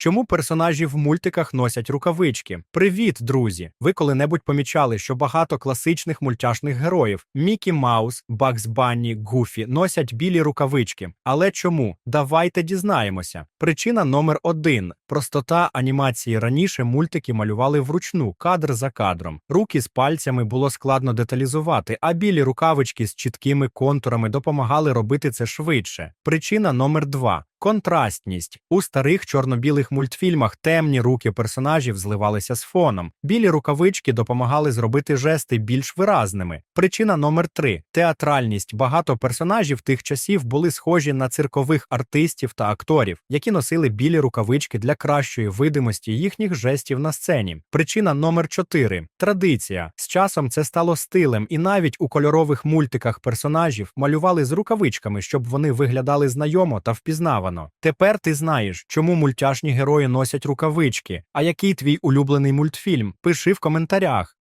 Чому персонажі в мультиках носять рукавички? Привіт, друзі! Ви коли-небудь помічали, що багато класичних мультяшних героїв Мікі Маус, Бакс Банні, Гуфі носять білі рукавички. Але чому? Давайте дізнаємося. Причина номер один: простота анімації. Раніше мультики малювали вручну, кадр за кадром. Руки з пальцями було складно деталізувати, а білі рукавички з чіткими контурами допомагали робити це швидше. Причина номер два. Контрастність у старих чорно-білих мультфільмах темні руки персонажів зливалися з фоном. Білі рукавички допомагали зробити жести більш виразними. Причина номер три театральність. Багато персонажів тих часів були схожі на циркових артистів та акторів, які носили білі рукавички для кращої видимості їхніх жестів на сцені. Причина номер чотири традиція. З часом це стало стилем, і навіть у кольорових мультиках персонажів малювали з рукавичками, щоб вони виглядали знайомо та впізнавано. Тепер ти знаєш, чому мультяшні герої носять рукавички. А який твій улюблений мультфільм? Пиши в коментарях.